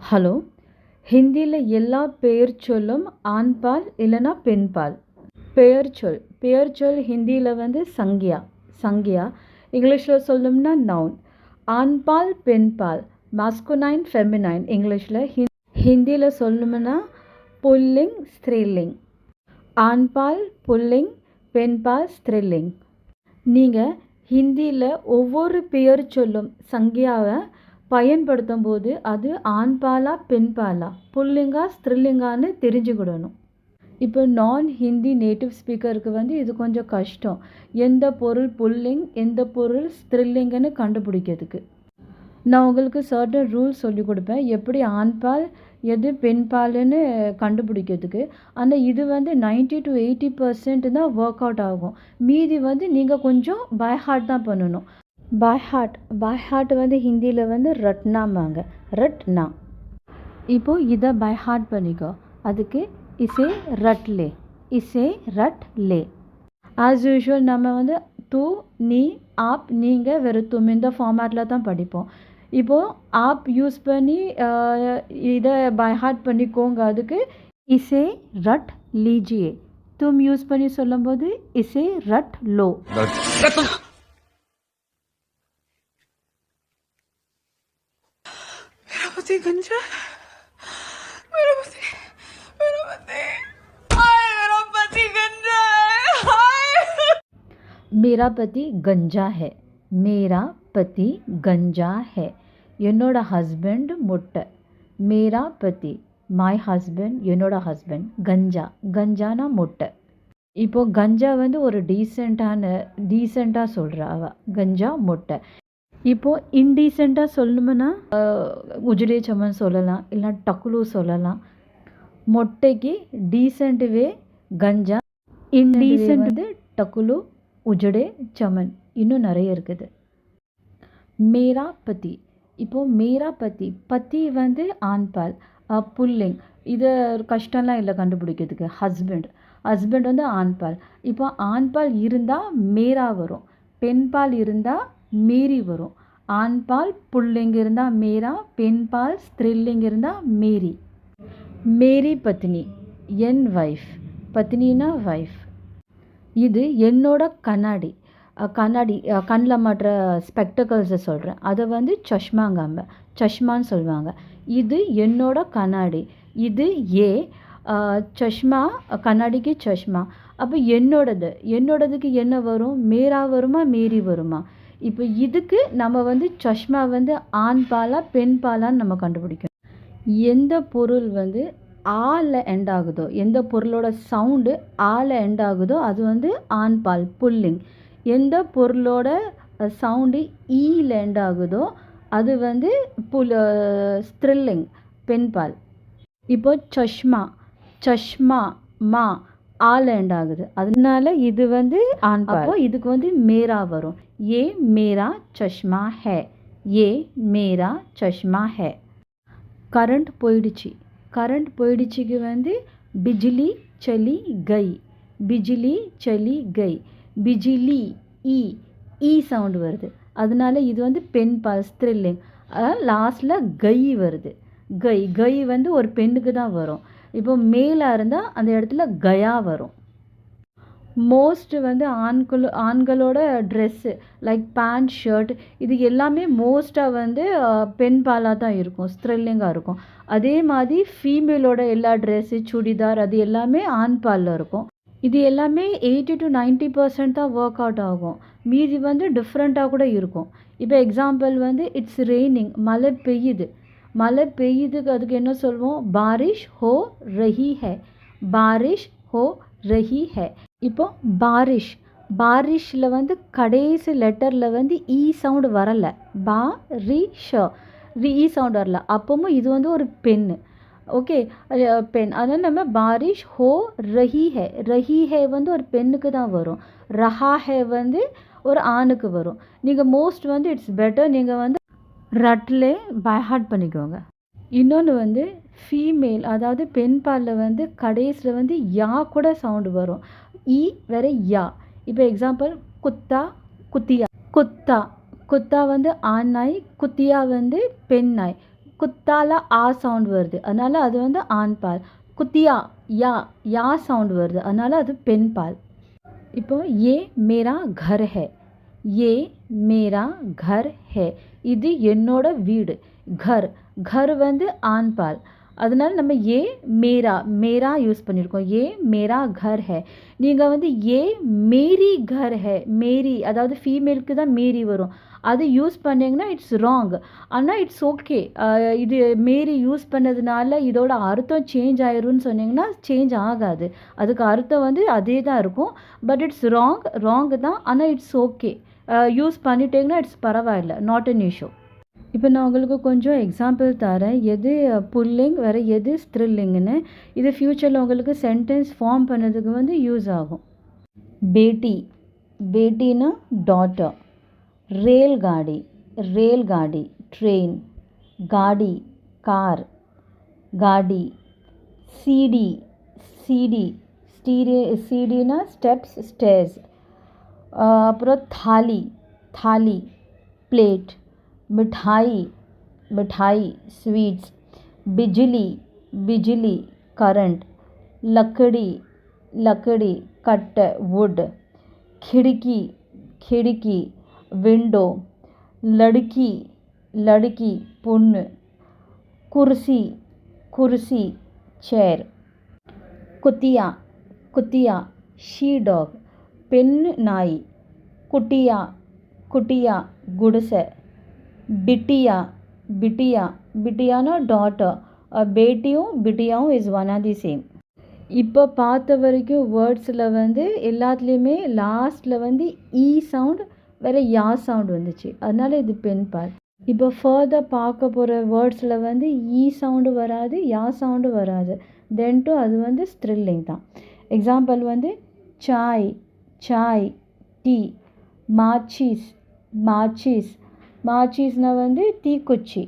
Hello? ஹிந்தியில் எல்லா பெயர் சொல்லும் ஆண்பால் இல்லைன்னா பெண்பால்? பெயர் பெயர்ச்சொல் ஹிந்தியில் வந்து சங்கியா. சங்கியா. இங்கிலீஷில் சொல்லணும்னா நவுன் ஆண்பால் பெண்பால். மாஸ்குனைன் ஃபெமினைன் இங்கிலீஷில் ஹிந் ஹிந்தியில் சொல்லணும்னா புல்லிங் ஸ்திரீலிங். ஆண்பால் புல்லிங் பெண்பால் ஸ்த்ரீலிங். நீங்கள் ஹிந்தியில் ஒவ்வொரு பெயர் சொல்லும் சங்கியாவை பயன்படுத்தும் போது அது ஆண்பாலா பெண்பாலா? புல்லிங்கா ஸ்திரிலிங்கான்னு தெரிஞ்சுக்கிடணும். இப்போ நான் ஹிந்தி நேட்டிவ் ஸ்பீக்கருக்கு வந்து இது கொஞ்சம் கஷ்டம். எந்த பொருள் புல்லிங் எந்த பொருள் ஸ்திரில்லிங்கன்னு கண்டுபிடிக்கிறதுக்கு. நான் உங்களுக்கு சர்டன் ரூல்ஸ் சொல்லி கொடுப்பேன். எப்படி ஆண்பால் எது பெண்பால்னு கண்டுபிடிக்கிறதுக்கு. ஆனால் இது வந்து நைன்ட்டி டு எயிட்டி பர்சன்ட் தான் ஒர்க் அவுட் ஆகும். மீதி வந்து நீங்கள் கொஞ்சம் பை ஹார்ட் தான் பண்ணணும். பாய் ஹார்ட் பாய் ஹார்ட் வந்து ஹிந்தியில் வந்து ரட்னாம்பாங்க. ரட்னா. இப்போது இதை பை ஹார்ட் பண்ணிக்கோ. அதுக்கு இசே ரட் லே இசே ரட் லே ஆஸ் யூஷுவல் நம்ம வந்து தூ நீ ஆப் நீங்கள் வெறும் தும் இந்த ஃபார்மேட்டில் தான் படிப்போம். இப்போது ஆப் யூஸ் பண்ணி இதை பை ஹார்ட் பண்ணிக்கோங்க. அதுக்கு இசே ரட் லீஜியே. தும் யூஸ் பண்ணி சொல்லும்போது இசே ரட் லோ. गंजा है मेरा पति मेरा पति हाय मेरा पति गंजा है हाय मेरा पति गंजा है मेरा पति गंजा है என்னோட ஹஸ்பண்ட் முட்டை மேரா பதி மை ஹஸ்பண்ட் என்னோட ஹஸ்பண்ட் கஞ்சா கஞ்சானா முட்டை இப்போது கஞ்சா வந்து ஒரு டீசெண்டான டீசெண்டாக சொல்கிறா அவ கஞ்சா முட்டை இப்போது இன்டீசெண்டாக சொல்லணும்னா உஜிடே சமன் சொல்லலாம் இல்லை டக்குலு சொல்லலாம். மொட்டைக்கு டீசெண்ட்டுவே கஞ்சா இன்டீசெண்ட் வந்து டக்குலு உஜடே சமன். இன்னும் நிறைய இருக்குது. மேரா பத்தி இப்போது மேரா பத்தி பத்தி வந்து ஆண்பால் புல்லிங். இது கஷ்டம்லாம் இல்லை கண்டுபிடிக்கிறதுக்கு. ஹஸ்பண்ட் ஹஸ்பண்ட் வந்து ஆண்பால் இப்போ ஆண்பால் இருந்தால் மேரா வரும். பெண்பால் இருந்தால் மேரி வரும். ஆண் பால் புள்ளிங்க இருந்தால் மேரா பெண்பால் ஸ்த்ரில்லிங்க இருந்தால் மேரி மேரி பத்னி என் வைஃப். பத்னினா வைஃப். இது என்னோட கண்ணாடி. கண்ணாடி கண்ணில் மாட்டுற ஸ்பெக்டக்கல்ஸை சொல்கிறேன் அதை வந்து சஷ்மாங்காம சஷ்மான்னு சொல்லுவாங்க. இது என்னோட கண்ணாடி. இது ஏ சஷ்மா கண்ணாடிக்கு சஷ்மா. அப்போ என்னோடது? என்னோடதுக்கு என்ன வரும்? மேரா வருமா? மேரி வருமா? இப்போ இதுக்கு நம்ம வந்து சஷ்மா வந்து ஆண் பாலா பெண் பாலான்னு நம்ம கண்டுபிடிக்கணும். எந்த பொருள் வந்து ஆல எண்ட் ஆகுதோ எந்த பொருளோட சவுண்டு ஆல எண்ட் ஆகுதோ அது வந்து ஆண் பால் புல்லிங். எந்த பொருளோட சவுண்டு ஈல எண்ட் ஆகுதோ அது வந்து புல் ஸ்த்ரில்லிங் பெண்பால் இப்போ சஷ்மா சஷ்மா மா ஆல் எண்ட் ஆகுது. அதனால இது வந்து அப்போ இதுக்கு வந்து மேரா வரும். ஏ மேரா சஷ்மா ஹே. ஏ மேரா சஷ்மா ஹே. கரண்ட் போயிடுச்சு. கரண்ட் போயிடுச்சுக்கு வந்து பிஜிலி சலி கை. பிஜிலி சலி கை. பிஜிலி இ. இ சவுண்டு வருது. அதனால இது வந்து பெண் பால் ஸ்த்ரில்லிங் லாஸ்டில் கை வருது. கை கை வந்து ஒரு பெண்ணுக்கு தான் வரும். இப்போ மேலாக இருந்தால் அந்த இடத்துல கயா வரும். மோஸ்ட் வந்து ஆண்கள் ஆண்களோட ட்ரெஸ்ஸு லைக் பேண்ட் ஷர்ட் இது எல்லாமே மோஸ்ட்டாக வந்து பெண் பாலாக தான் இருக்கும். ஸ்த்ரில்லிங்காக இருக்கும். அதே மாதிரி ஃபீமேலோட எல்லா ட்ரெஸ்ஸு சுடிதார் அது எல்லாமே ஆண் பாலில் இருக்கும். இது எல்லாமே எயிட்டி டு நைன்ட்டி பர்சன்ட் தான் ஒர்க் அவுட் ஆகும். மீதி வந்து டிஃப்ரெண்ட்டாக கூட இருக்கும். இப்போ எக்ஸாம்பிள் வந்து இட்ஸ் ரெய்னிங் மழை பெய்யுது. மழை பெய்யுதுக்கு அதுக்கு என்ன சொல்லுவோம் பாரிஷ் ஹோ ரஹி ஹே. பாரிஷ் ஹோ ரஹி ஹே. இப்போ பாரிஷ். பாரிஷில் வந்து கடைசி லெட்டரில் வந்து இ சவுண்டு வரலை. பா ரி ஷ ரி இ சவுண்ட் வரல. அப்பவும் இது வந்து ஒரு பெண்ணு ஓகே? பெண் அதனால் நம்ம பாரிஷ் ஹோ ரஹி ஹே. ரஹி ஹே வந்து ஒரு பெண்ணுக்கு தான் வரும். ரஹா ஹே வந்து ஒரு ஆணுக்கு வரும். நீங்கள் மோஸ்ட் வந்து இட்ஸ் பெட்டர் நீங்கள் வந்து ரட்லே பைஹார்ட் பண்ணிக்கோங்க. இன்னொன்று வந்து ஃபீமேல் அதாவது பெண் பாலில் வந்து கடைசியில் வந்து யா கூட சவுண்டு வரும். இ வேற யா. இப்போ எக்ஸாம்பிள் குத்தா குத்தியா. குத்தா. குத்தா வந்து ஆண் நாய் குத்தியா வந்து பெண் நாய் குத்தால ஆ சவுண்ட் வருது. அதனால் அது வந்து ஆண் பால். குத்தியா யா யா சவுண்ட் வருது. அதனால் அது பெண் பால். இப்போ ஏ மேரா கர் ஹே. ஏ மேரா கர் ஹே. இது என்னோட வீடு. கர். கர் வந்து ஆண்பால் அதனால நம்ம ஏ மேரா. மேரா யூஸ் பண்ணியிருக்கோம் ஏ மேரா கர் ஹே. நீங்கள் வந்து ஏ மேரி கர் ஹே. மேரி அதாவது ஃபீமேலுக்கு தான் மேரி வரும். அது யூஸ் பண்ணிங்கன்னா இட்ஸ் ராங் ஆனால் இட்ஸ் ஓகே இது மேரி யூஸ் பண்ணதுனால இதோட அர்த்தம் சேஞ்ச் ஆயிரும்னு சொன்னிங்கன்னா சேஞ்ச் ஆகாது. அதுக்கு அர்த்தம் வந்து அதே தான் இருக்கும். பட் இட்ஸ் ராங் ராங் தான். ஆனால் இட்ஸ் ஓகே யூஸ் பண்ணிட்டீங்கன்னா இட்ஸ் பரவாயில்ல நாட் அன் இஷ்யூ இப்போ நான் உங்களுக்கு கொஞ்சம் எக்ஸாம்பிள் தரேன். எது புல்லிங் வேறு எது ஸ்த்ரில்லிங்னு இது ஃப்யூச்சரில் உங்களுக்கு சென்டென்ஸ் ஃபார்ம் பண்ணதுக்கு வந்து யூஸ் ஆகும். பேட்டி. பேட்டினா டாட்டர் ரேல்காடி ரேல்காடி ட்ரெயின் காடி. கார் காடி. சிடி சிடி ஸ்டீரி சீடினா ஸ்டெப்ஸ் ஸ்டேர்ஸ் परत थाली थाली, प्लेट, मिठाई मिठाई, स्वीट्स, बिजली बिजली, करंट, लकड़ी लकड़ी, कट, वुड, खिड़की खिड़की, विंडो, लड़की लड़की पुण्य कुर्सी कुर्सी, चेयर, कुतिया कुतिया, शी डॉग। பெண்ணு நாய். குட்டியா குட்டியா குடிசை. பிட்டியா பிட்டியா பிட்டியானா டாட்டர் பேட்டியும் பிட்டியாவும் is one are the same இப்போ பார்த்த வரைக்கும் வேர்ட்ஸில் வந்து எல்லாத்துலேயுமே லாஸ்ட்டில் வந்து இ சவுண்ட் வேறு யா சவுண்ட் வந்துச்சு. அதனால் இது பெண் பால் இப்போ ஃபர்தர் பார்க்க போகிற வேர்ட்ஸில் வந்து e இ சவுண்டு வராது யா சவுண்டு வராது. தென் டு அது வந்து ஸ்த்ரில்லிங் தான். எக்ஸாம்பிள் வந்து சாய் சாய் டீ மாச்சீஸ் மாச்சீஸ் மாச்சீஸ்னால் வந்து தீக்குச்சி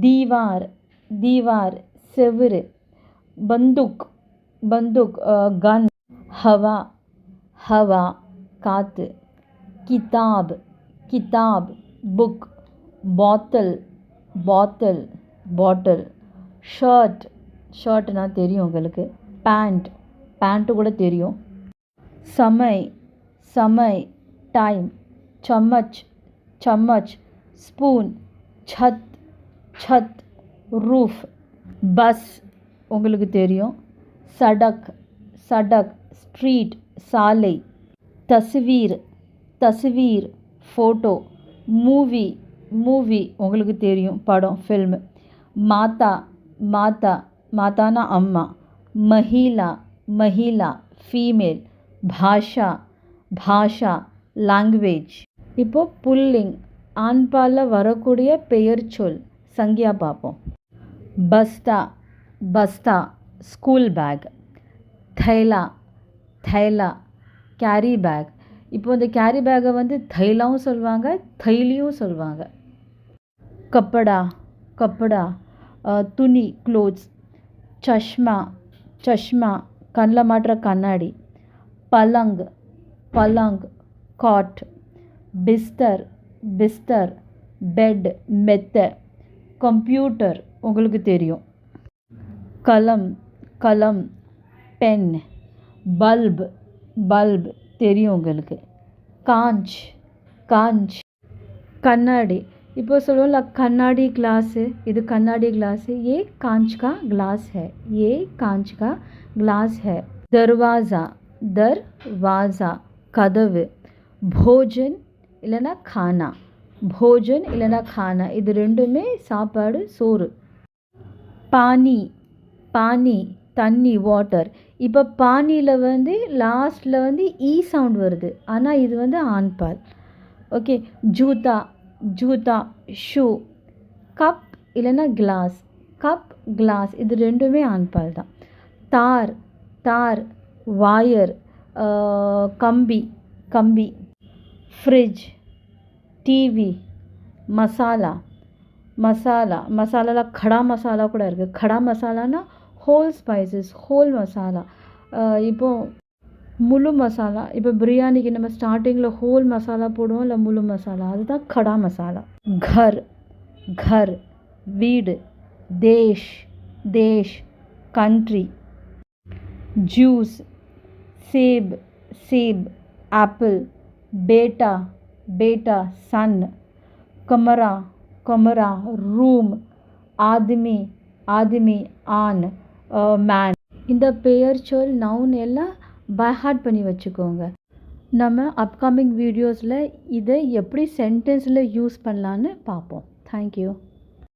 தீவார் தீவார் செவுரு பந்துக் பந்துக் கன் ஹவா ஹவா காற்று கிதாப் கிதாப் புக் பாட்டில் பாட்டில் பாட்டில் ஷர்ட் ஷர்ட்னா தெரியும் உங்களுக்கு பேண்ட் பேண்ட்டு கூட தெரியும் சமை சமை டைம் சம்மச் சம்மச் ஸ்பூன் சத் சத். ரூஃப் பஸ் உங்களுக்கு தெரியும். சடக் சடக். ஸ்ட்ரீட் சாலை. தஸ்வீர் தஸ்வீர் ஃபோட்டோ மூவி மூவி உங்களுக்கு தெரியும் படம் ஃபில்ம் மாதா மாதா. மாதானா அம்மா. மஹிலா மஹிலா ஃபீமேல் பாஷா பாஷா லாங்குவேஜ் இப்போது புல்லிங் ஆண்பாலில் வரக்கூடிய பெயர் சொல் சங்கியா பார்ப்போம். பஸ்தா பஸ்தா ஸ்கூல் பேக் தைலா தைலா கேரி பேக் இப்போ இந்த கேரி பேக்கை வந்து தைலாவும் சொல்லுவாங்க தைலியும் சொல்லுவாங்க கப்படா கப்படா. துணி க்ளோத்ஸ் சஷ்மா சஷ்மா கண்ணில் மாட்டுற கண்ணாடி. பலங் பலங் காட் பிஸ்தர் பிஸ்தர் பெட் மெத்த கம்ப்யூட்டர் உங்களுக்கு தெரியும் கலம் கலம் பென் பல்ப் பல்ப் தெரியும் உங்களுக்கு காஞ்ச் காஞ்ச் கண்ணாடி இப்போ சொல்லுவோம்ல கண்ணாடி கிளாஸு இது கண்ணாடி கிளாஸு ஏ कांच का ग्लास है ये कांच का ग्लास है दरवाज़ा தர் வாசா கதவு. போஜன் இல்லைன்னா கானா. போஜன் இல்லைன்னா கானா. இது ரெண்டுமே சாப்பாடு சோறு. பானி. பானி தண்ணி வாட்டர் இப்போ பானியில் வந்து லாஸ்ட்டில் வந்து e ஈ சவுண்ட் வருது. ஆனால் இது வந்து ஆண்பால் ஓகே ஜூதா. ஜூதா ஷூ. கப் இல்லைன்னா கிளாஸ். Cup glass. இது ரெண்டுமே ஆண்பால் தான். தார். தார். வாயர் கம்பி கம்பி ஃப்ரிட்ஜ் டிவி மசாலா மசாலா மசாலாவில் கடா மசாலா கூட இருக்குது கடா மசாலானா ஹோல் ஸ்பைசஸ் ஹோல் மசாலா. இப்போது முழு மசாலா இப்போ பிரியாணிக்கு நம்ம ஸ்டார்டிங்கில் ஹோல் மசாலா போடுவோம் இல்லை முழு மசாலா? அதுதான் கடா மசாலா. கர் கர் வீடு தேஷ் தேஷ் கண்ட்ரி ஜூஸ் சேப் சேப் ஆப்பிள் பேட்டா பேட்டா சன் Kamara, Kamara, ரூம் ஆதிமி ஆதிமி An, மேன். இந்த பெயர் சொல் நவுன் எல்லாம் பை ஹார்ட் பண்ணி வச்சுக்கோங்க. நம்ம அப்கமிங் வீடியோஸில் இதை எப்படி சென்டென்ஸில் யூஸ் பண்ணலான்னு பார்ப்போம். தேங்க்யூ